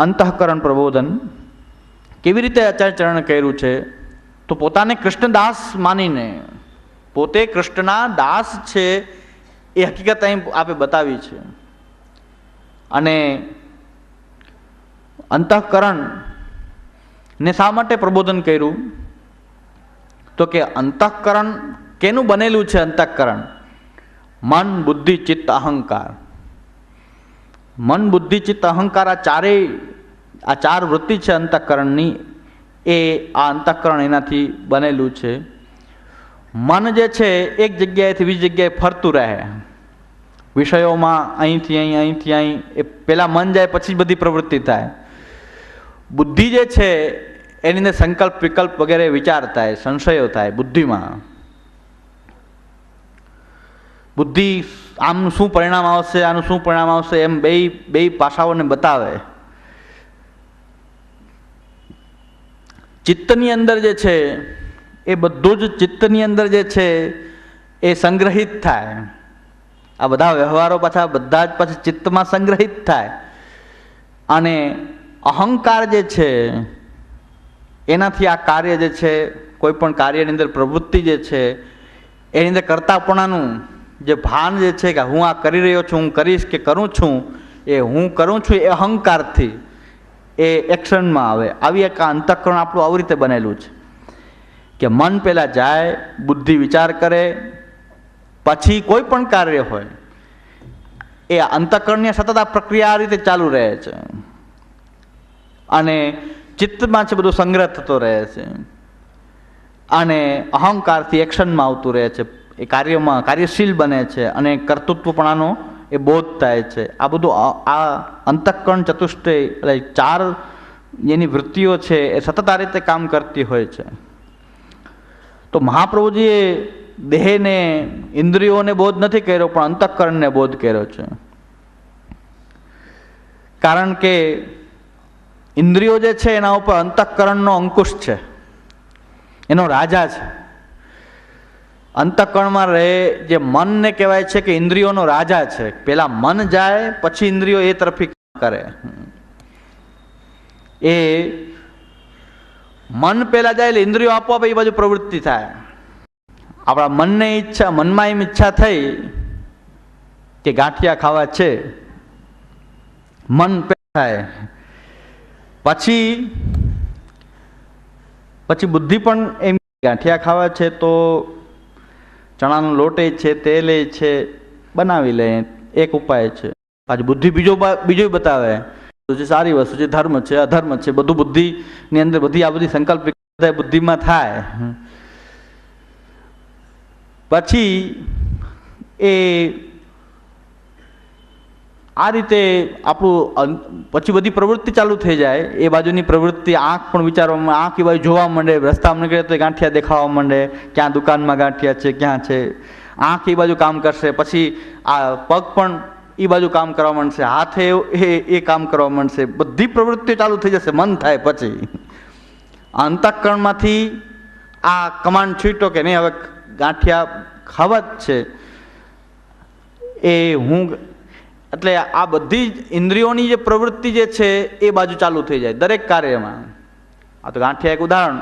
અંતઃકરણ પ્રબોધન કેવી રીતે આચાર્યચરણ કર્યું છે? તો પોતાને કૃષ્ણદાસ માનીને, પોતે કૃષ્ણના દાસ છે એ હકીકત અહીં આપે બતાવી છે. અને અંતઃકરણ ને શા માટે પ્રબોધન કર્યું? તો કે અંતઃકરણ કેનું બનેલું છે અંતઃકરણ? મન, બુદ્ધિ, ચિત્ત, અહંકાર. મન બુદ્ધિ ચિત્ત અહંકાર આ ચારેય, આ ચાર વૃત્તિ છે અંતઃકરણની, એ આ અંતઃકરણ એનાથી બનેલું છે. મન જે છે એક જગ્યાએથી બીજી જગ્યાએ ફરતું રહે. વિષયોમાં અહીંથી અહીં અહીંથી અહીં, એ પહેલાં મન જાય પછી જ બધી પ્રવૃત્તિ થાય. બુદ્ધિ જે છે, એની અંદર સંકલ્પ વિકલ્પ વગેરે વિચાર થાય, સંશયો થાય બુદ્ધિમાં. બુદ્ધિ આમનું શું પરિણામ આવશે, આનું શું પરિણામ આવશે, એમ બે બે પાસાઓને બતાવે. ચિત્તની અંદર જે છે, એ બધું જ ચિત્તની અંદર જે છે, એ સંગ્રહિત થાય. આ બધા વ્યવહારો પાછા, બધા જ પાછા ચિત્તમાં સંગ્રહિત થાય. અને અહંકાર જે છે, એનાથી આ કાર્ય જે છે, કોઈ પણ કાર્યની અંદર પ્રવૃત્તિ જે છે, એની અંદર કરતાપણાનું જે ભાન જે છે કે હું આ કરી રહ્યો છું, હું કરીશ કે કરું છું, એ હું કરું છું એ અહંકારથી, એ એક્શનમાં આવે. આવી એક અંતઃકરણ આપણું આવી રીતે બનેલું છે. કે મન પહેલાં જાય, બુદ્ધિ વિચાર કરે, પછી કોઈ પણ કાર્ય હોય, એ અંતઃકરણની સતત આ પ્રક્રિયા આ રીતે ચાલુ રહે છે. અને ચિત્તમાં છે બધો સંગ્રહ થતો રહે છે. અને અહંકારથી એક્શનમાં આવતું રહે છે. એ કાર્યમાં કાર્યશીલ બને છે અને કર્તૃત્વપણાનો એ બોધ થાય છે. આ બધું આ- અંતઃકરણ ચતુષ્ટય એટલે ચાર એની વૃત્તિઓ છે એ સતત આ રીતે કામ કરતી હોય છે. તો મહાપ્રભુજીએ દેહને, ઇન્દ્રિયોને બોધ નથી કર્યો, પણ અંતઃકરણને બોધ કર્યો છે. કારણ કે ઇન્દ્રિયો જે છે એના ઉપર અંતઃકરણનો અંકુશ છે. એનો રાજા છે. અંતઃકરણમાં રહે, જે મનને કહેવાય છે કે ઇન્દ્રિયોનો રાજા છે. પેલા મન જાય, પછી ઇન્દ્રિયો એ તરફી કરે. એ મન પેલા જાય એટલે ઇન્દ્રિયો આપોઆપ એ બાજુ પ્રવૃત્તિ થાય. આપણા મનને ઈચ્છા, મનમાં એમ ઈચ્છા થઈ કે ગાંઠિયા ખાવા છે. મન થાય. પછી પછી બુદ્ધિ પણ એમ ગાંઠિયા ખાવા છે તો ચણાનો લોટે છે, તેલે છે, બનાવી લે. એક ઉપાય છે. પાછી બુદ્ધિ બીજો બીજો બતાવે. જે સારી વસ્તુ છે, ધર્મ છે, અધર્મ છે, બધું બુદ્ધિની અંદર બધી આ બધી સંકલ્પિક બુદ્ધિમાં થાય. પછી એ આ રીતે આપણું પછી બધી પ્રવૃત્તિ ચાલુ થઈ જાય. એ બાજુની પ્રવૃત્તિ, આંખ પણ વિચારવામાં, આંખ એ બાજુ જોવા માંડે. રસ્તામાં નીકળે તો ગાંઠિયા દેખાવા માંડે. ક્યાં દુકાનમાં ગાંઠિયા છે, ક્યાં છે. આંખ એ બાજુ કામ કરશે. પછી આ પગ પણ એ બાજુ કામ કરવા માંડશે. હાથે એ એ કામ કરવા માંડશે. બધી પ્રવૃત્તિઓ ચાલુ થઈ જશે. મન થાય પછી. અંતઃકરણમાંથી આ કમાન્ડ છૂટો કે નહીં, હવે ગાંઠિયા ખાવા જ છે. એ હું એટલે આ બધી જ ઇન્દ્રિયોની જે પ્રવૃત્તિ જે છે, એ બાજુ ચાલુ થઈ જાય દરેક કાર્યમાં. આ તો ગાંઠિયા એક ઉદાહરણ.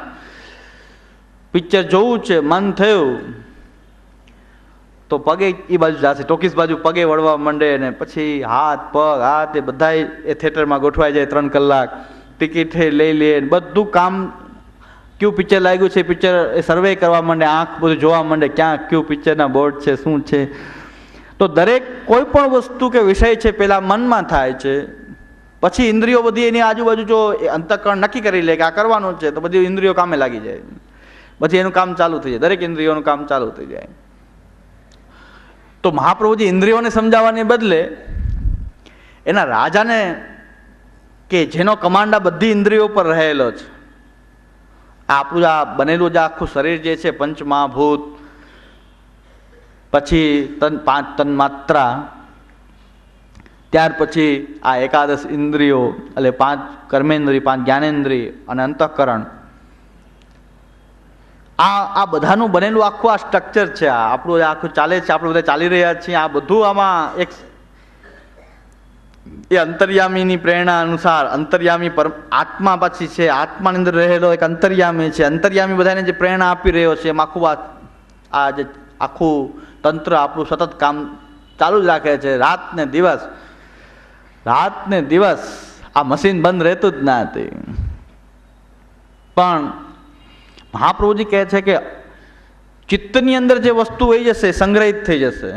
પિક્ચર જોવું છે, મન થયું, તો પગે એ બાજુ જશે, ટોકીસ બાજુ પગે વળવા માંડે ને પછી હાથ, પગ, હાથ, એ બધા એ થિયેટરમાં ગોઠવાઈ જાય ત્રણ કલાક. ટિકિટ લઈ લે બધું કામ કયું પિક્ચર લાગ્યું છે પિક્ચર એ સર્વે કરવા માંડે, આંખ બધું જોવા માંડે, ક્યાં કયું પિક્ચરના બોર્ડ છે, શું છે? તો દરેક કોઈ પણ વસ્તુ કે વિષય છે, પેલા મનમાં થાય છે. પછી ઇન્દ્રિયો બધી એની આજુબાજુ જો અંતઃકરણ નક્કી કરી લે કે આ કરવાનું છે, તો બધી ઇન્દ્રિયો કામે લાગી જાય. પછી એનું કામ ચાલુ થઈ જાય, દરેક ઇન્દ્રિયોનું કામ ચાલુ થઈ જાય. તો મહાપ્રભુજી ઇન્દ્રિયોને સમજાવવાને બદલે એના રાજાને કે જેનો કમાન્ડ બધી ઇન્દ્રિયો પર રહેલો છે આપણું આ બનેલું જે આખું શરીર જે છે, પંચમહાભૂત પછી તન પાંચ તન માત્રા, ત્યાર પછી આ એકાદશ ઇન્દ્રિયો એટલે પાંચ કર્મેન્દ્રિય, પાંચ જ્ઞાનેન્દ્રિય અને અંતઃકરણ. આ આ બધાનું બનેલું આખું આ સ્ટ્રક્ચર છે, આ આપણું આખું ચાલે છે, આપણે બધા ચાલી રહ્યા છીએ, આ બધું આમાં એક એ અંતર્યામીની પ્રેરણા અનુસાર, અંતર્યામી પર આત્મા પછી છે, આત્માની અંદર રહેલો એક અંતર્યામી છે, અંતર્યામી બધાને જે પ્રેરણા આપી રહ્યો છે, એમાં આખું આ જે આખું તંત્ર આપણું સતત કામ ચાલુ જ રાખે છે. રાત ને દિવસ રાત ને દિવસ આ મશીન બંધ રહેતું જ ના હતી પણ મહાપ્રભુજી કહે છે કે ચિત્તની અંદર જે વસ્તુ હોઈ જશે સંગ્રહિત થઈ જશે.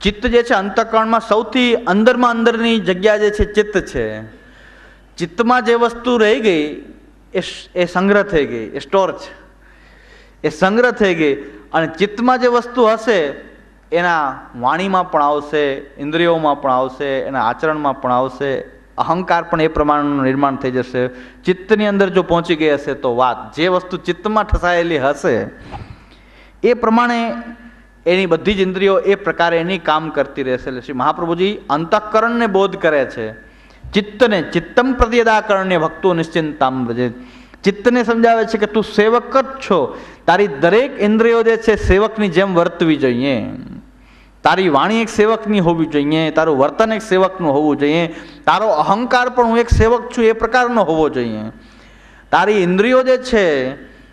ચિત્ત જે છે અંતઃકરણમાં સૌથી અંદરમાં અંદરની જગ્યા જે છે ચિત્ત છે. ચિત્તમાં જે વસ્તુ રહી ગઈ એ સંગ્રહ થઈ ગઈ, એ સ્ટોર છે. એ સંગ્રહ થઈ ગઈ. અને ચિત્તમાં જે વસ્તુ હશે, એના વાણીમાં પણ આવશે, ઇન્દ્રિયોમાં પણ આવશે, એના આચરણમાં પણ આવશે, અહંકાર પણ એ પ્રમાણનું નિર્માણ થઈ જશે. ચિત્તની અંદર જો પહોંચી ગઈ હશે તો વાત, જે વસ્તુ ચિત્તમાં ઠસાયેલી હશે, એ પ્રમાણે એની બધી જ ઇન્દ્રિયો એ પ્રકારે એની કામ કરતી રહેશે. એટલે શ્રી મહાપ્રભુજી અંતઃકરણને બોધ કરે છે. ચિત્તને ચિત્તમ પ્રત્યદાકરણ્ય ભક્તો નિશ્ચિંતામ વ્રજે ચિત્તને સમજાવે છે કે તું સેવક જ છો. તારી દરેક ઇન્દ્રિયો જે છે સેવકની જેમ વર્તવી જોઈએ. તારી વાણી એક સેવકની હોવી જોઈએ, તારું વર્તન એક સેવકનું હોવું જોઈએ. તારો અહંકાર પણ હું એક સેવક છું, એ પ્રકારનો હોવો જોઈએ. તારી ઇન્દ્રિયો જે છે,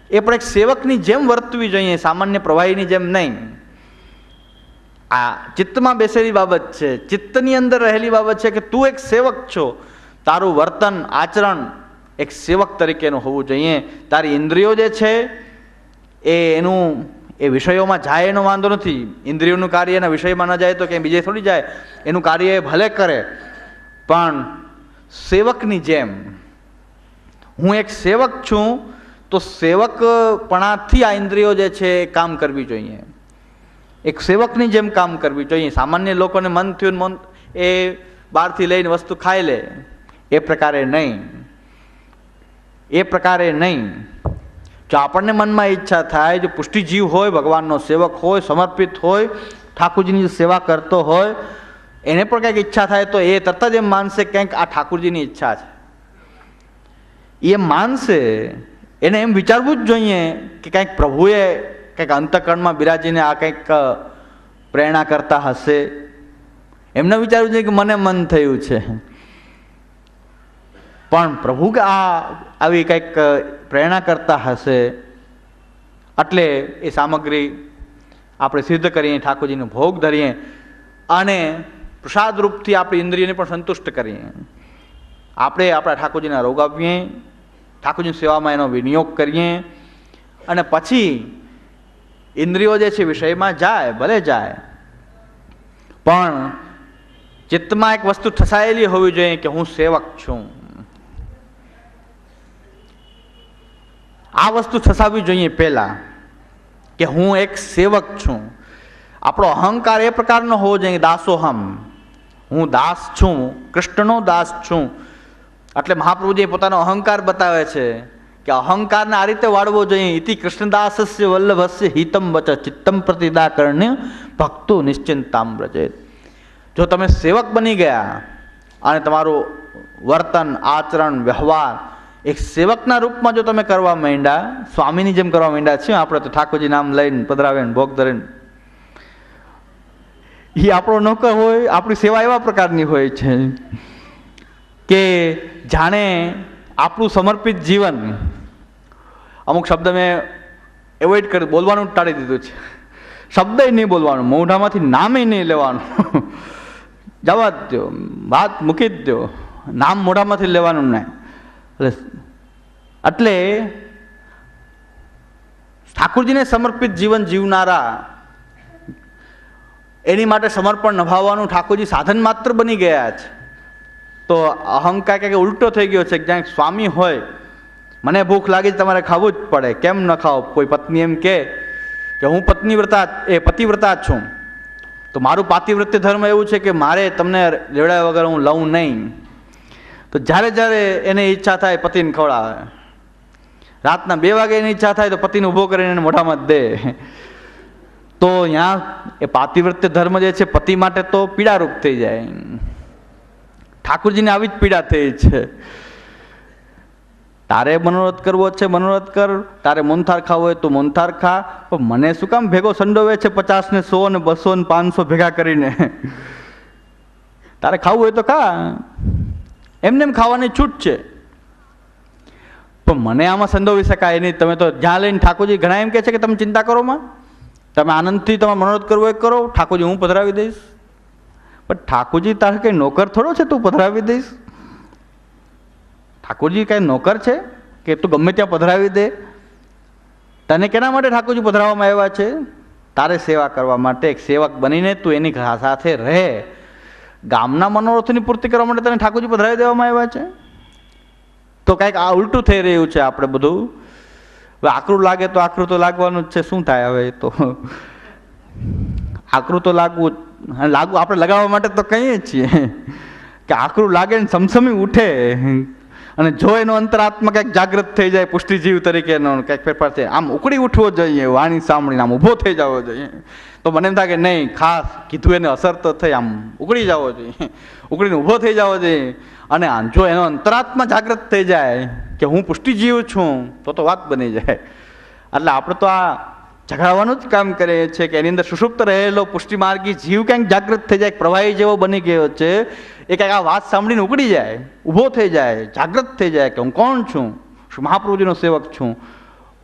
એ પણ એક સેવકની જેમ વર્તવી જોઈએ, સામાન્ય પ્રવાહીની જેમ નહીં. આ ચિત્તમાં બેસેલી બાબત છે. ચિત્તની અંદર રહેલી બાબત છે કે તું એક સેવક છો. તારું વર્તન, આચરણ એક સેવક તરીકેનું હોવું જોઈએ. તારી ઇન્દ્રિયો જે છે, એ એનું, એ વિષયોમાં જાય એનો વાંધો નથી. ઇન્દ્રિયોનું કાર્ય એના વિષયમાં ન જાય તો ક્યાંય બીજે થોડી જાય. એનું કાર્ય એ ભલે કરે, પણ સેવકની જેમ, હું એક સેવક છું, તો સેવકપણાથી આ ઇન્દ્રિયો જે છે એ કામ કરવી જોઈએ. એક સેવકની જેમ કામ કરવી જોઈએ. સામાન્ય લોકોને મન થયું મન એ બહારથી લઈને વસ્તુ ખાઈ લે. એ પ્રકારે નહીં. એ પ્રકારે નહીં. જો આપણને મનમાં ઈચ્છા થાય, જો પુષ્ટિજીવ હોય, ભગવાનનો સેવક હોય, સમર્પિત હોય, ઠાકુરજીની સેવા કરતો હોય, એને પણ કંઈક ઈચ્છા થાય તો એ તરત જ એમ માનશે કંઈક આ ઠાકુરજીની ઈચ્છા છે. એ માનશે, એને એમ વિચારવું જ જોઈએ કે કંઈક પ્રભુએ કંઈક અંતકરણમાં બિરાજીને આ કંઈક પ્રેરણા કરતા હશે. એમને વિચારવું જોઈએ કે મને મન થયું છે. પણ પ્રભુ આ આવી કંઈક પ્રેરણા કરતા હશે, એટલે એ સામગ્રી આપણે સિદ્ધ કરીએ, ઠાકોરજીનો ભોગ ધરીએ અને પ્રસાદ રૂપથી આપણી ઇન્દ્રિયને પણ સંતુષ્ટ કરીએ. આપણે આપણા ઠાકોરજીના રોગ આપીએ, ઠાકોરજીની સેવામાં એનો વિનિયોગ કરીએ અને પછી ઇન્દ્રિયો જે છે વિષયમાં જાય, ભલે જાય, પણ ચિત્તમાં એક વસ્તુ ઠસાયેલી હોવી જોઈએ કે હું સેવક છું. આ વસ્તુ ઠસાવવી જોઈએ પહેલાં કે હું એક સેવક છું. આપણો અહંકાર એ પ્રકારનો હોવો જોઈએ દાસોહમ હું દાસ છું, કૃષ્ણનો દાસ છું. એટલે મહાપ્રભુજીએ પોતાનો અહંકાર બતાવે છે કે અહંકારને આ રીતે વાળવો જોઈએ. ઇતિ કૃષ્ણદાસસ્ય વલ્લભસ્ય હિતમ વચ ચિત્તમ પ્રતિદાકરણ્ય ભક્તો નિશ્ચિંતામ વ્રજેત. જો તમે સેવક બની ગયા અને તમારું વર્તન, આચરણ, વ્યવહાર એક સેવકના રૂપમાં જો તમે કરવા માંડ્યા, સ્વામીની જેમ કરવા માંડ્યા છીએ, આપણે તો ઠાકોરજી નામ લઈને પધરાવે ને ભોગ ધરીને એ આપણો નોકર હોય, આપણી સેવા એવા પ્રકારની હોય છે કે જાણે આપણું સમર્પિત જીવન, અમુક શબ્દ મેં એવોઇડ કરી, બોલવાનું ટાળી દીધું છે. શબ્દ નહીં બોલવાનું, મોઢામાંથી નામે નહીં લેવાનું. જવા જ દો વાત મૂકી જ દો નામ મોઢામાંથી લેવાનું નહીં. એટલે ઠાકુરજીને સમર્પિત જીવન જીવનારા એની માટે સમર્પણ નભાવવાનું ઠાકોરજી સાધન માત્ર બની ગયા છે. તો અહંકાર કે ઉલટો થઈ ગયો છે, જ્યાં સ્વામી હોય, મને ભૂખ લાગી તમારે ખાવું જ પડે, કેમ ન ખાઓ? કોઈ પત્ની એમ કે હું પત્ની વ્રતા એ પતિવ્રતા જ છું. તો મારું પાતિવ્રત્ય ધર્મ એવું છે કે મારે તમને રેવડાવ્યા વગર હું લઉં નહીં. તો જ્યારે જ્યારે એને ઈચ્છા થાય પતિને ખવડાવે. રાતના બે વાગે એની ઈચ્છા થાય તો પતિને ઊભો કરીને એને મોઢામાં દે. તો ત્યાં એ પાતિવ્રત્ય ધર્મ જે છે, પતિ માટે તો પીડારૂપ થઈ જાય. ઠાકુરજીને આવી જ પીડા થઈ છે. તારે મનોરથ કરવો છે, મનોરથ કર. તારે મોનથાર ખાવો હોય તો મોનથાર ખા. પણ મને શું કામ ભેગો સંડોવે છે પચાસ ને સો ને બસો ને પાંચસો ભેગા કરીને? તારે ખાવું હોય તો ખા. એમને એમ ખાવાની છૂટ છે. પણ મને આમાં સંદોવી શકાય નહીં. તમે તો જ્યાં લઈને ઠાકોરજી ઘણા એમ કહે છે કે તમે ચિંતા કરો માં. તમે આનંદથી તમારે મનોરથ કરવો એ કરો. ઠાકોરજી, હું પધરાવી દઈશ. પણ ઠાકોરજી તારે કંઈ નોકર થોડો છે તું પધરાવી દઈશ? ઠાકોરજી કાંઈ નોકર છે કે તું ગમે ત્યાં પધરાવી દે? તને કેના માટે ઠાકોરજી પધરાવવામાં આવ્યા છે? તારે સેવા કરવા માટે એક સેવક બનીને તું એની સાથે રહે. ગામના મનોરથની પૂર્તિ કરવા માટે તને ઠાકોરજી પધરાવી દેવામાં આવ્યા છે? તો કાંઈક આ ઉલટું થઈ રહ્યું છે આપણે બધું. હવે આકરું લાગે તો આકરું તો લાગવાનું જ છે. શું થાય હવે તો? આકરું તો લાગવું લાગવું આપણે લગાવવા માટે તો કહીએ છીએ. કે આકરું લાગે ને સમસમી ઉઠે. અને જો એનો અંતરાત્મા કંઈક જાગૃત થઈ જાય, પુષ્ટિજીવ તરીકેનો કંઈક ફેરફાર થાય, આમ ઉકળી ઉઠવો જોઈએ, વાણી સાંભળીને આમ ઊભો થઈ જવો જોઈએ. તો મને એમ થાય કે નહીં, ખાસ કીધું એને અસર તો થઈ, આમ ઉકળી જવો જોઈએ. ઉકળીને ઊભો થઈ જવો જોઈએ. અને જો એનો અંતરાત્મા જાગૃત થઈ જાય કે હું પુષ્ટિજીવ છું, તો તો વાત બની જાય. એટલે આપણે તો આ ઝઘડાવાનું જ કામ કરે છે કે એની અંદર સુષુપ્ત રહેલો પુષ્ટિમાર્ગી જીવ ક્યાંક જાગૃત થઈ જાય, પ્રવાહી જેવો બની ગયો છે, એ ક્યાંક આ વાત સાંભળીને ઉકળી જાય, ઊભો થઈ જાય, જાગૃત થઈ જાય કે હું કોણ છું? શું મહાપ્રભુજીનો સેવક છું?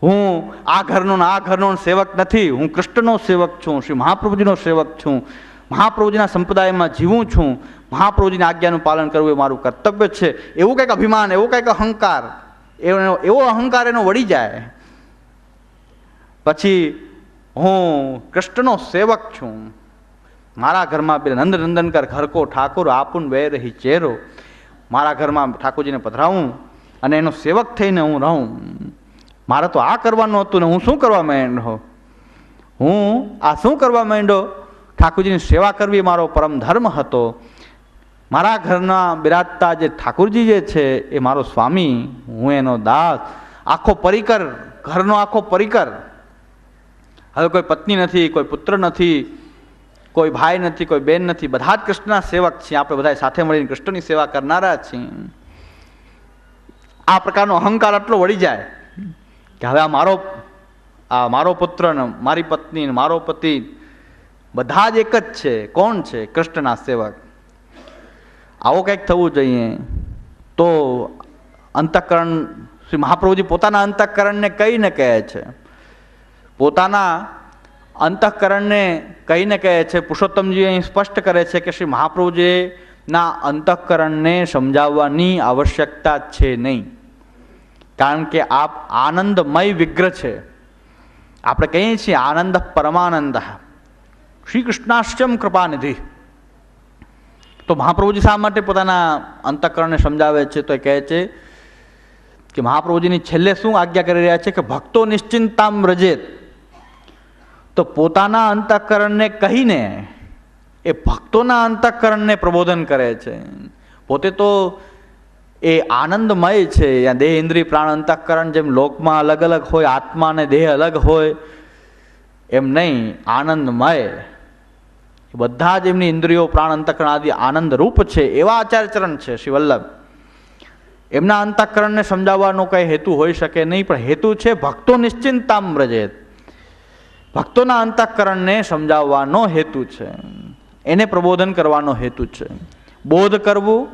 હું આ ઘરનો આ ઘરનો સેવક નથી, હું કૃષ્ણનો સેવક છું, શ્રી મહાપ્રભુજીનો સેવક છું, મહાપ્રભુજીના સંપ્રદાયમાં જીવું છું, મહાપ્રભુજીની આજ્ઞાનું પાલન કરવું એ મારું કર્તવ્ય છે, એવું કંઈક અભિમાન, એવું કંઈક અહંકાર, એનો, એવો અહંકાર એનો વળી જાય પછી હું કૃષ્ણનો સેવક છું. મારા ઘરમાં બે નંદ નંદનકર ઘરકો ઠાકોર, આપુન બે રહી ચેરો. મારા ઘરમાં ઠાકોરજીને પધરાવું અને એનો સેવક થઈને હું રહું. મારે તો આ કરવાનું હતું ને હું શું કરવા માંડ્યો? હું આ શું કરવા માંડ્યો? ઠાકોરજીની સેવા કરવી મારો પરમ ધર્મ હતો. મારા ઘરના બિરાજતા જે ઠાકોરજી જે છે એ મારો સ્વામી, હું એનો દાસ. આખો પરિકર, ઘરનો આખો પરિકર. હવે કોઈ પત્ની નથી, કોઈ પુત્ર નથી, કોઈ ભાઈ નથી, કોઈ બેન નથી. બધા જ કૃષ્ણના સેવક છીએ. આપણે બધા સાથે મળીને કૃષ્ણની સેવા કરનારા છીએ. આ પ્રકારનો અહંકાર આટલો વળી જાય કે હવે આ મારો આ મારો પુત્ર ને મારી પત્ની ને મારો પતિ બધા જ એક જ છે. કોણ છે? કૃષ્ણના સેવક. આવો કંઈક થવું જોઈએ. તો અંતઃકરણ, શ્રી મહાપ્રભુજી પોતાના અંતઃકરણને કહીને કહે છે. પોતાના અંતઃકરણને કહીને કહે છે પુરુષોત્તમજી અહીં સ્પષ્ટ કરે છે કે શ્રી મહાપ્રભુજીના અંતઃકરણને સમજાવવાની આવશ્યકતા છે નહીં. કારણ કે આપ આનંદમય વિગ્રહ છે. આપણે કહીએ છીએ આનંદ પરમાનંદ. શ્રી કૃષ્ણાશ્ચમ કૃપાનિધિ. તો મહાપ્રભુજી શા માટે પોતાના અંતઃકરણને સમજાવે છે? તો એ કહે છે કે મહાપ્રભુજીની છેલ્લે શું આજ્ઞા કરી રહ્યા છે? કે ભક્તો નિશ્ચિંતામ રજેત તો પોતાના અંતઃકરણને કહીને, એ ભક્તોના અંતઃકરણને પ્રબોધન કરે છે. પોતે તો એ આનંદમય છે યા દેહ ઇન્દ્રિય પ્રાણ અંતઃકરણ જેમ લોકમાં અલગ અલગ હોય આત્મા અને દેહ અલગ હોય, એમ નહીં, આનંદમય. બધા જ એમની ઇન્દ્રિયો, પ્રાણ અંતઃકરણ આદિ આનંદ રૂપ છે, એવા આચાર્યચરણ છે શ્રી વલ્લભ એમના અંતઃકરણને સમજાવવાનો કંઈ હેતુ હોઈ શકે નહીં, પણ હેતુ છે ભક્તો નિશ્ચિંતામ વ્રજેત ભક્તોના અંતઃકરણને સમજાવવાનો હેતુ છે. એને પ્રબોધન કરવાનો હેતુ છે. બોધ કરવું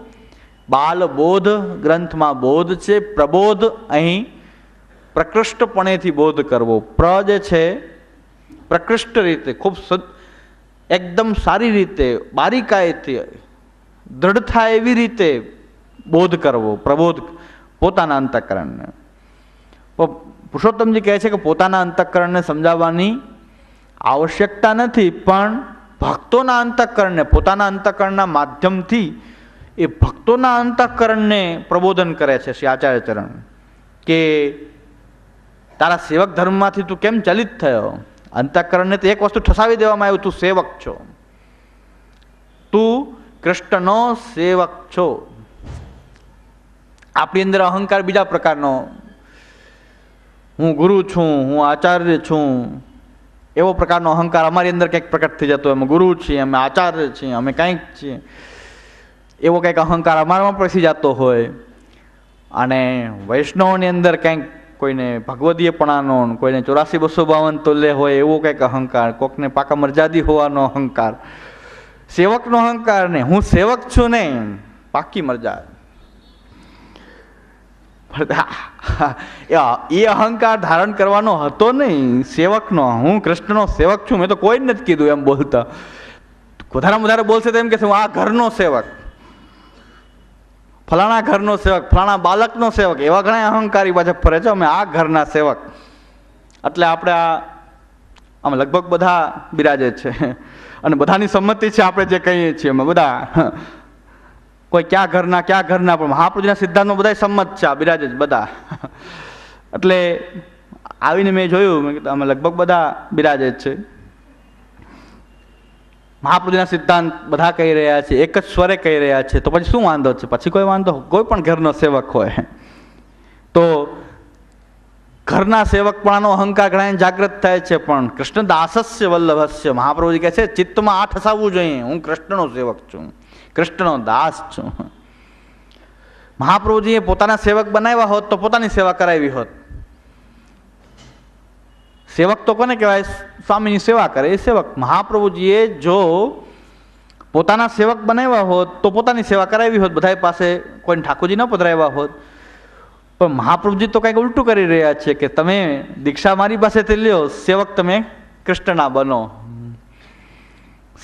બાલ બોધ ગ્રંથમાં બોધ છે, પ્રબોધ અહીં પ્રકૃષ્ટપણેથી બોધ કરવો. પ્ર જે છે, પ્રકૃષ્ટ રીતે, ખૂબ એકદમ સારી રીતે, બારીકાઈથી દ્રઢ થાય એવી રીતે બોધ કરવો, પ્રબોધ પોતાના અંતઃકરણને. પુરુષોત્તમજી કહે છે કે પોતાના અંતઃકરણને સમજાવવાની આવશ્યકતા નથી, પણ ભક્તોના અંતઃકરણને, પોતાના અંતઃકરણના માધ્યમથી એ ભક્તોના અંતઃકરણને પ્રબોધન કરે છે શ્રી આચાર્યચરણ કે તારા સેવક ધર્મમાંથી તું કેમ ચલિત થયો? અંતઃકરણને તો એક વસ્તુ ઠસાવી દેવામાં આવ્યું, તું સેવક છો. તું કૃષ્ણનો સેવક છો. આપણી અંદર અહંકાર બીજા પ્રકારનો. હું ગુરુ છું, હું આચાર્ય છું. એવો પ્રકારનો અહંકાર અમારી અંદર કંઈક પ્રકટ થઈ જતો અમે ગુરુ છીએ, અમે આચાર્ય છીએ, અમે કંઈક છીએ. એવો કંઈક અહંકાર અમારામાં પ્રસી જતો હોય. અને વૈષ્ણવની અંદર કંઈક કોઈને ભગવદીયપણાનો કોઈને ચોરાસી બસો બાવન તુલ્ય હોય એવો કંઈક અહંકાર, કોકને પાકા મર્યાદી હોવાનો અહંકાર. સેવકનો અહંકાર નહીં. હું સેવક છું નહીં. પાકી મરજા. એ અહંકાર ધારણ કરવાનો હતો નહીં. સેવકનો, હું કૃષ્ણનો સેવક છું, મેં તો કોઈ જ નથી કીધું એમ બોલતા. વધારેમાં વધારે બોલશે તો એમ કે હું આ ઘરનો સેવક. ફલાણા ઘરનો સેવક, ફલાણા બાળકનો સેવક, એવા ઘણા અહંકારી પાછા ફરે છે, અમે આ ઘરના સેવક. એટલે આપણે આ, આમ લગભગ બધા બિરાજે છે. અને બધાની સંમતિ છે, આપણે જે કહીએ છીએ અમે બધા. કોઈ ક્યાં ઘરના ક્યાં ઘરના, પણ મહાપ્રભુજીના સિદ્ધાંતમાં બધા સંમત છે બિરાજ બધા. એટલે આવીને મેં જોયું, મેં કીધું અમે લગભગ બધા બિરાજ જ છે. મહાપ્રભુજીના સિદ્ધાંત બધા કહી રહ્યા છે, એક જ સ્વરે કહી રહ્યા છે, તો પછી શું વાંધો છે? પછી કોઈ વાંધો, કોઈ પણ ઘરનો સેવક હોય. તો ઘરના સેવકપણાનો અહંકાર ઘણા જાગૃત થાય છે, પણ કૃષ્ણ દાસસ્ય વલ્લભસ્ય, મહાપ્રભુજી કહે છે, ચિત્તમાં આ ઠસાવવું જોઈએ, હું કૃષ્ણનો સેવક છું. કૃષ્ણનો દાસ છું. મહાપ્રભુજીએ પોતાના સેવક બનાવ્યા હોત તો પોતાની સેવા કરાવી હોત. સેવક તો કોને કહેવાય? સ્વામીની સેવા કરે એ સેવક. મહાપ્રભુજીએ જો પોતાના સેવક બનાવ્યા હોત તો પોતાની સેવા કરાવી હોત. બધા પાસે કોઈને ઠાકોરજી ન પધરાવ્યા હોત. પણ મહાપ્રભુજી તો કંઈક ઉલટું કરી રહ્યા છે કે તમે દીક્ષા મારી પાસેથી લ્યો, સેવક તમે કૃષ્ણના બનો.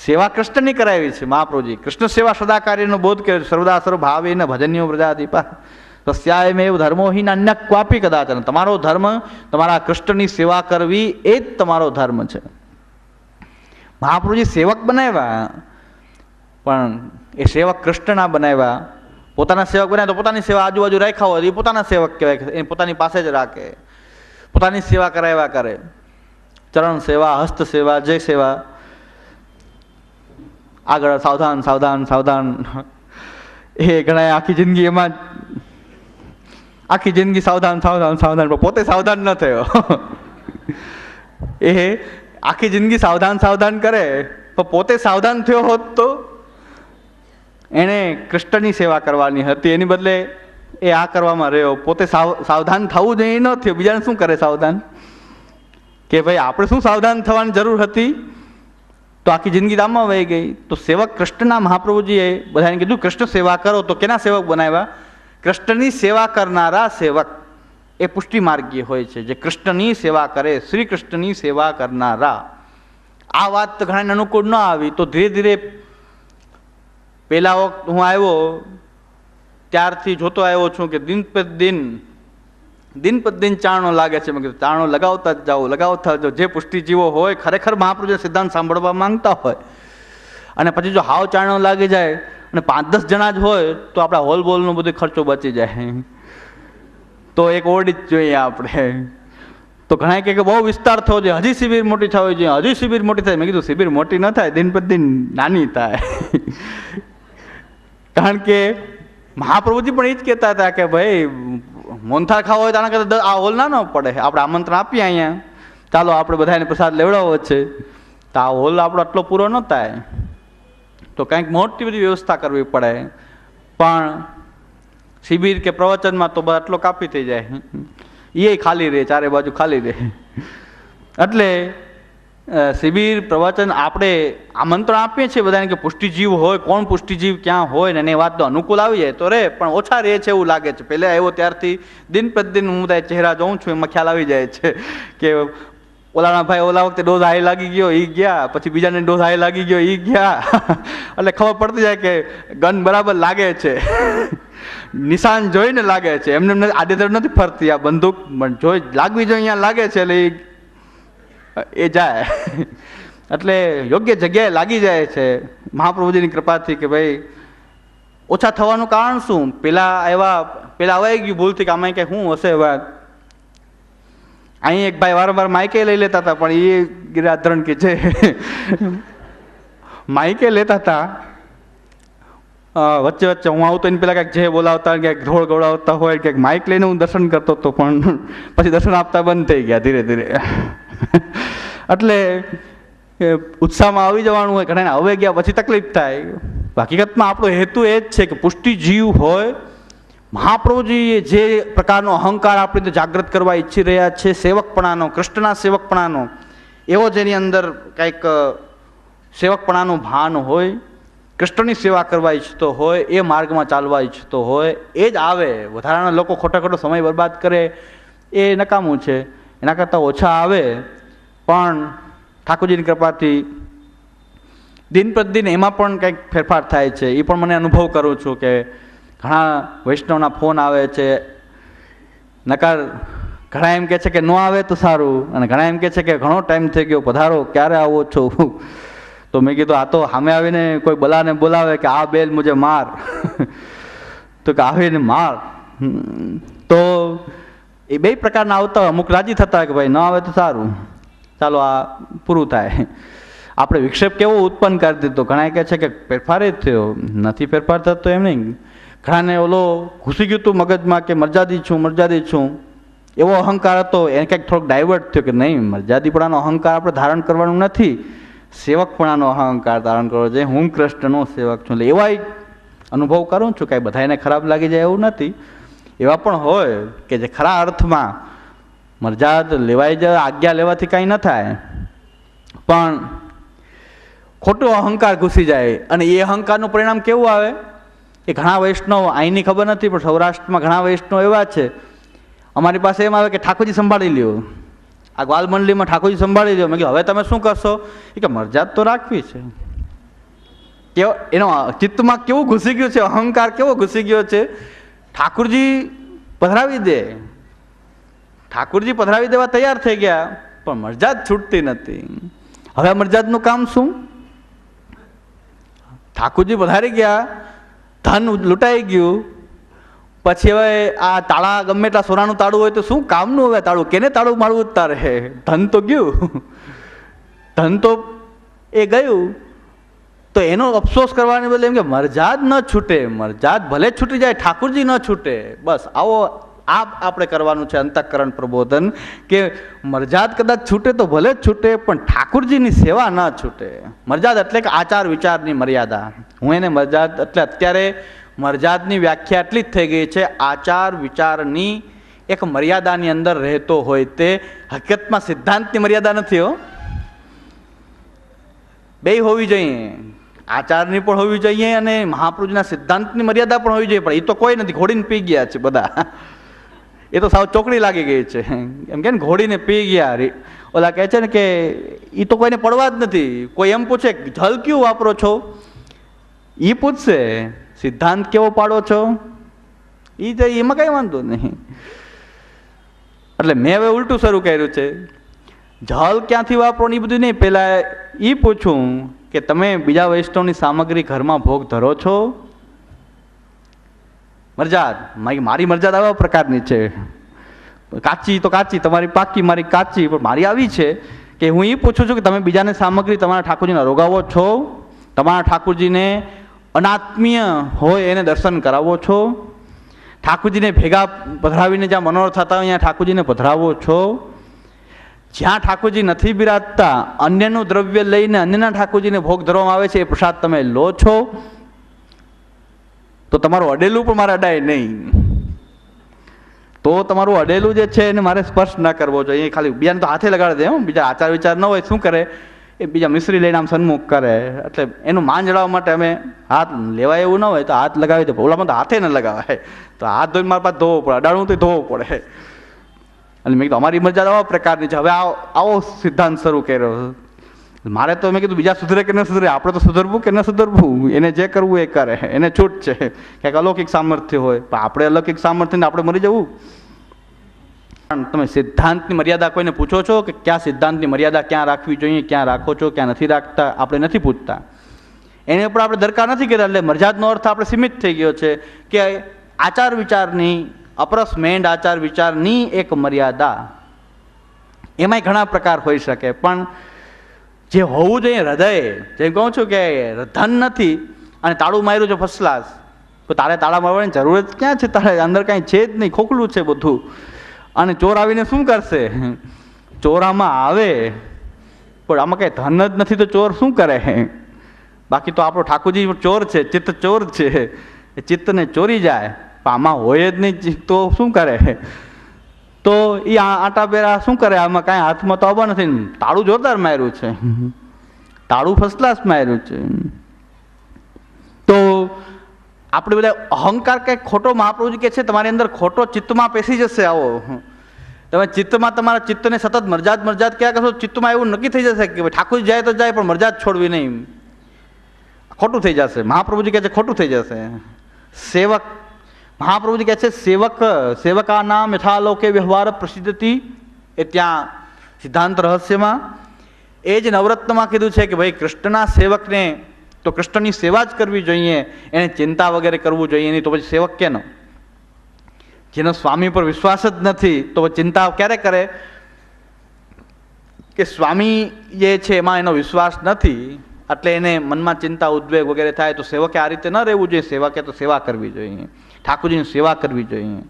સેવા કૃષ્ણની કરાવી છે મહાપ્રભુજી. કૃષ્ણ સેવા સદા કાર્યનો બોધ કર્યો. સર્વદા સર્વ ભાવે ને ભજન્યો પ્રજાદીપા સસ્યાયમેવ ધર્મો હિ અન્ય ક્વાપી કદાચન. તમારો ધર્મ, તમારા કૃષ્ણની સેવા કરવી એ જ તમારો ધર્મ છે. મહાપ્રભુજી સેવક બનાવ્યા, પણ એ સેવક કૃષ્ણના બનાવ્યા. પોતાના સેવક બનાવ્યા તો પોતાની સેવા આજુબાજુ રાખ્યા હોય એ પોતાના સેવક કહેવાય એ પોતાની પાસે જ રાખે. પોતાની સેવા કરાવ્યા કરે. ચરણ સેવા, હસ્ત સેવા, જય સેવા આગળ સાવધાન સાવધાન સાવધાન. એ ઘણા આખી જિંદગી એમાં આખી જિંદગી સાવધાન સાવધાન સાવધાન, પણ પોતે સાવધાન ન થયો. એ આખી જિંદગી સાવધાન સાવધાન કરે, પણ પોતે સાવધાન થયો હોત તો એણે કૃષ્ણની સેવા કરવાની હતી. એની બદલે એ આ કરવામાં રહ્યો. પોતે સાવ, સાવધાન થવું જોઈએ ન થયું. બીજાને શું કરે સાવધાન? કે ભાઈ, આપણે શું સાવધાન થવાની જરૂર હતી? તો આખી જિંદગી દામમાં વહી ગઈ. તો સેવક કૃષ્ણના મહાપ્રભુજીએ બધાને કીધું, કૃષ્ણ સેવા કરો. તો કેના સેવક બનાવ્યા? કૃષ્ણની સેવા કરનારા સેવક. એ પુષ્ટિ માર્ગીય હોય છે, જે કૃષ્ણની સેવા કરે શ્રી કૃષ્ણની સેવા કરનારા. આ વાત તો ઘણાને અનુકૂળ ન આવી. તો ધીરે ધીરે પહેલા વખત હું આવ્યો, ત્યારથી જોતો આવ્યો છું કે દિન પર દિન પર દિન ચારણો લાગે છે. મેં કીધું, ચારણો લગાવતા જ જાઓ, લગાવતા જાઓ. જે પુષ્ટિજીવો હોય, ખરેખર મહાપ્રભુના સિદ્ધાંત સાંભળવા માંગતા હોય. અને પછી જો હાવ ચારણો લાગી જાય અને પાંચ દસ જણા જ હોય, તો આપણા હોલ બોલનો બધો ખર્ચો બચી જાય. તો એક ઓરડી જ જોઈએ આપણે. તો ઘણા કહે કે બહુ વિસ્તાર થયો છે હજી શિબિર મોટી થવી જોઈએ. હજી શિબિર મોટી થાય. મેં કીધું, શિબિર મોટી ન થાય દિન પર દિન નાની થાય. કારણ કે મહાપ્રભુજી પણ એ જ કહેતા હતા કે, ભાઈ મોનથાળ ખાવો હોય તો આના કરતાં આ હોલ ના ન પડે. આપણે આમંત્રણ આપીએ અહીંયા. ચાલો, આપણે બધાને પ્રસાદ લેવડાવો છે. તો આ હોલ આપણો આટલો પૂરો ન થાય. તો કંઈક મોટી બધી વ્યવસ્થા કરવી પડે. પણ શિબિર કે પ્રવચનમાં તો આટલો કાપી થઈ જાય. એ ખાલી રહે, ચારે બાજુ ખાલી રહે. એટલે શિબિર, પ્રવચન આપણે આમંત્રણ આપીએ છીએ બધાને કે પુષ્ટિજીવ હોય, કોણ પુષ્ટિજીવ ક્યાં હોય ને એની વાત તો અનુકૂળ આવી જાય. તો રે, પણ ઓછા રહે છે એવું લાગે છે. પહેલાં આવ્યો ત્યારથી દિન પ્રતિદિન હું બધા ચહેરા જોઉં છું, એમાં ખ્યાલ આવી જાય છે કે ઓલાના ભાઈ ઓલા વખતે ડોઝ હાઈ લાગી ગયો એ ગયા. પછી બીજાને ડોઝ હાઈ લાગી ગયો એ ગયા. એટલે ખબર પડતી જાય કે ગન બરાબર લાગે છે. નિશાન જોઈને લાગે છે. એમને આડેધડ નથી ફરતી આ બંદૂક, પણ જોઈ લાગવી જોઈએ, અહીંયા લાગે છે. એટલે ઈ એ જાય. એટલે યોગ્ય જગ્યાએ લાગી જાય છે મહાપ્રભુજીની કૃપાથી કે ભાઈ, ઓછા થવાનું કારણ શું? પેલા આવ્યા પેલા અવાઈ ગયું ભૂલથી કે આમાં કે શું હશે વાત. અહીં એક ભાઈ વારંવાર માઇકે લઈ લેતા હતા, પણ એ ગિરાધરણ કે છે. માઇકે લેતા હતા. વચ્ચે વચ્ચે હું આવતો એને પેલા કંઈક જે બોલાવતા ક્યાંક ઢોળ ગોળાવતા હોય ક્યાંક માઇક લઈને હું દર્શન કરતો હતો, પણ પછી દર્શન આપતા બંધ થઈ ગયા ધીરે ધીરે. એટલે ઉત્સાહમાં આવી જવાનું હોય ઘણા હવે ગયા પછી તકલીફ થાય. હકીકતમાં આપણો હેતુ એ જ છે કે પુષ્ટિ જીવ હોય મહાપ્રભુજીએ જે પ્રકારનો અહંકાર આપણી જાગૃત કરવા ઈચ્છી રહ્યા છે, સેવકપણાનો, કૃષ્ણના સેવકપણાનો, એવો જેની અંદર કંઈક સેવકપણાનું ભાન હોય, કૃષ્ણની સેવા કરવા ઈચ્છતો હોય, એ માર્ગમાં ચાલવા ઈચ્છતો હોય, એ જ આવે. વધારાના લોકો ખોટા ખોટો સમય બરબાદ કરે, એ નકામું છે. એના કરતાં ઓછા આવે. પણ ઠાકોરજીની કૃપાથી દિન પ્રતિદિન એમાં પણ કંઈક ફેરફાર થાય છે. એ પણ મને અનુભવ કરું છું કે ઘણા વૈષ્ણવના ફોન આવે છે. નકાર ઘણા એમ કહે છે કે ન આવે તો સારું. અને ઘણા એમ કહે છે કે ઘણો ટાઈમ થઈ ગયો, પધારો, ક્યારે આવો છો? તો મેં કીધું, આ તો સામે આવીને કોઈ બલાને બોલાવે કે આ બેલ મુજે માર. તો કે, આવીને માર. તો એ બે પ્રકારના આવતા અમુક રાજી થતા કે ભાઈ, ન આવે તો સારું. ચાલો આ પૂરું થાય. આપણે વિક્ષેપ કેવો ઉત્પન્ન કરી દીધો? ઘણા કહે છે કે ફેરફાર જ થયો. નથી ફેરફાર થતો એમ નહીં. ઘણાને ઓલો ઘૂસી ગયું હતું મગજમાં કે મરજાદી છું મર્યાદિત છું. એવો અહંકાર હતો, એને કંઈક થોડોક ડાયવર્ટ થયો કે નહીં મર્યાદિપણાનો અહંકાર આપણે ધારણ કરવાનું નથી. સેવકપણાનો અહંકાર ધારણ કરવો જોઈએ હું કૃષ્ણનો સેવક છું. એટલે એવા અનુભવ કરું છું કાંઈ બધાને ખરાબ લાગી જાય એવું નથી. એવા પણ હોય કે જે ખરા અર્થમાં મરજાદ લેવાય જ આજ્ઞા લેવાથી કાંઈ ન થાય. પણ ખોટો અહંકાર ઘૂસી જાય અને એ અહંકારનું પરિણામ કેવું આવે? એ ઘણા વૈષ્ણવ અહીંની ખબર નથી, પણ સૌરાષ્ટ્રમાં ઘણા વૈષ્ણવ એવા છે. અમારી પાસે એમ આવે કે ઠાકોરજી સંભાળી લ્યો. આ ગ્વાલ મંડળીમાં ઠાકોરજી સંભાળી લ્યો. મેં કીધું, હવે તમે શું કરશો? એ કે, મરજાદ તો રાખવી છે. કેવો, એનો ચિત્તમાં કેવું ઘૂસી ગયું છે? અહંકાર કેવો ઘૂસી ગયો છે? ઠાકુરજી પધરાવી દે. ઠાકુરજી પધરાવી દેવા તૈયાર થઈ ગયા, પણ મરજાદ છૂટતી નથી. હવે મરજાદનું કામ શું? ઠાકુરજી પધારી ગયા, ધન લૂંટાઈ ગયું. પછી હવે આ તાળા ગમે એટલા સોનાનું તાળું હોય તો શું કામનું હવે તાળું? કેને તાળું મારવું જ તારે ધન તો ગયું. ધન તો એ ગયું. તો એનો અફસોસ કરવાને બદલે એમ કે મરજાદ ન છૂટે, મરજાદ ભલે છૂટી જાય, ઠાકુરજી ન છૂટે. બસ આવો આ આપણે કરવાનું છે અંતઃકરણ પ્રબોધન કે મરજાદ કદાચ છૂટે તો ભલે જ છૂટે, પણ ઠાકુરજીની સેવા ન છૂટે. મરજાદ એટલે કે આચાર વિચારની મર્યાદા. હું એને મરજાદ એટલે અત્યારે મરજાદની વ્યાખ્યા એટલી જ થઈ ગઈ છે, આચાર વિચારની એક મર્યાદાની અંદર રહેતો હોય તે હકીકતમાં સિદ્ધાંતની મર્યાદા નથી હો. બે હોવી જોઈએ. આચારની પણ હોવી જોઈએ અને મહાપુરુષના સિદ્ધાંતની મર્યાદા પણ હોવી જોઈએ, પણ એ તો કોઈ નથી, ઘોડીને પી ગયા છે બધા. એ તો સાવ ચોકડી લાગી ગઈ છે. એમ કે ઘોડીને પી ગયા રે. ઓલા કહે છે ને કે એ તો કોઈને પડવા જ નથી. કોઈ એમ પૂછે જલ ક્યું વાપરો છો? એ પૂછશે, સિદ્ધાંત કેવો પાડો છો? એ તો એમાં કંઈ વાંધો નહીં. એટલે મેં હવે ઉલટું શરૂ કર્યું છે. જલ ક્યાંથી વાપરો ને એ બધું નહીં? પહેલાં એ પૂછું કે, તમે બીજા વૈષ્ણવની સામગ્રી ઘરમાં ભોગ ધરો છો? મરજાદ. મારી મારી મરજાદ આવા પ્રકારની છે. કાચી તો કાચી, તમારી પાકી મારી કાચી. પણ મારી આવી છે કે હું એ પૂછું છું કે તમે બીજાને સામગ્રી તમારા ઠાકોરજીને રોગાવો છો? તમારા ઠાકોરજીને અનાત્મીય હોય એને દર્શન કરાવો છો? ઠાકોરજીને ભેગા પધરાવીને જ્યાં મનોરથ થતા હોય ત્યાં ઠાકોરજીને પધરાવો છો? જ્યાં ઠાકોરજી નથી બિરાજતા, અન્યનું દ્રવ્ય લઈને અન્યના ઠાકોરજીને ભોગ ધરવામાં આવે છે, એ પ્રસાદ તમે લો છો? તો તમારું અડેલું પણ મારે અડાય નહીં. તો તમારું અડેલું જે છે એને મારે સ્પર્શ ન કરવો જોઈએ. એ ખાલી બીજાને તો હાથે લગાડી દે બીજા આચાર વિચાર ન હોય, શું કરે? એ બીજા મિશ્રી લઈને આમ સન્મુખ કરે. એટલે એનું માન જળાવવા માટે અમે હાથ લેવાય એવું ન હોય તો હાથ લગાવી દે. ઓલામાં તો હાથે ન લગાવાય. તો હાથ ધોઈને મારા પાસે ધોવો પડે. અડાડવું તો ધોવો પડે. અને મેં કીધું, અમારી મજા આવા પ્રકારની છે. હવે આવો આવો સિદ્ધાંત શરૂ કર્યો. મારે તો મેં કીધું બીજા સુધરે કે ન સુધરે? આપણે તો સુધરવું કે ન સુધરવું? એને જે કરવું એ કરે. એને છૂટ છે. ક્યાંક અલૌકિક સામર્થ્ય હોય. પણ આપણે અલૌકિક સામર્થ્યને આપણે મરી જવું? પણ તમે સિદ્ધાંતની મર્યાદા કોઈને પૂછો છો કે ક્યાં સિદ્ધાંતની મર્યાદા ક્યાં રાખવી જોઈએ, ક્યાં રાખો છો, ક્યાં નથી રાખતા, આપણે નથી પૂછતા. એને ઉપર આપણે દરકાર નથી કર્યા. એટલે મર્યાદનો અર્થ આપણે સીમિત થઈ ગયો છે કે આચાર વિચારની અપરસમેન્ડ આચાર વિચારની એક મર્યાદા. એમાંય ઘણા પ્રકાર હોઈ શકે. પણ જે હોવું જોઈએ હૃદય જેમ કહું છું કે ધન નથી, અને તાળું માર્યું છે ફર્સ્ટ ક્લાસ તો તારે તાળા મારવાની જરૂર જ ક્યાં છે? તારે અંદર કાંઈ છે જ નહીં, ખોખલું છે બધું. અને ચોર આવીને શું કરશે? ચોર આમાં આવે. પણ આમાં કંઈ ધન જ નથી તો ચોર શું કરે? બાકી તો આપણો ઠાકોરજી ચોર છે, ચિત્ત ચોર છે. એ ચિત્તને ચોરી જાય. પણ આમાં હોય જ નહીં તો શું કરે? તો એ આટા પેરા શું કરે? આમાં કાંઈ હાથમાં તો આવવા નથી. તાળું જોરદાર માર્યું છે. તાળું ફર્સ્ટ ક્લાસ માર્યું છે. આપણે બધા અહંકાર કંઈક ખોટો મહાપ્રભુજી કહે છે, તમારી અંદર ખોટો ચિત્તમાં પેસી જશે આવો. તમે ચિત્તમાં તમારા ચિત્તને સતત મરજાદ મરજાદ ક્યાં કરશો? ચિત્તમાં એવું નક્કી થઈ જશે કે ભાઈ ઠાકોર જાય તો જાય, પણ મરજાદ છોડવી નહીં. ખોટું થઈ જશે. મહાપ્રભુજી કહે છે, ખોટું થઈ જશે. સેવક મહાપ્રભુજી કહે છે, સેવક સેવકા નામ યથાલોકે વ્યવહાર પ્રસિદ્ધતિ એ ત્યાં સિદ્ધાંત રહસ્યમાં. એ જ નવરત્નમાં કીધું છે કે ભાઈ, કૃષ્ણના સેવકને તો કૃષ્ણની સેવા જ કરવી જોઈએ, એને ચિંતા વગેરે કરવું જોઈએ નહીં, તો પછી સેવક કેનો? જેનો સ્વામી પર વિશ્વાસ જ નથી, તો ચિંતા ક્યારે કરે? કે સ્વામી જે છે એમાં એનો વિશ્વાસ નથી, એટલે એને મનમાં ચિંતા, ઉદ્વેગ વગેરે થાય, તો સેવકે આ રીતે ન રહેવું જોઈએ, સેવકે તો સેવા કરવી જોઈએ. ઠાકોરજીની સેવા કરવી જોઈએ.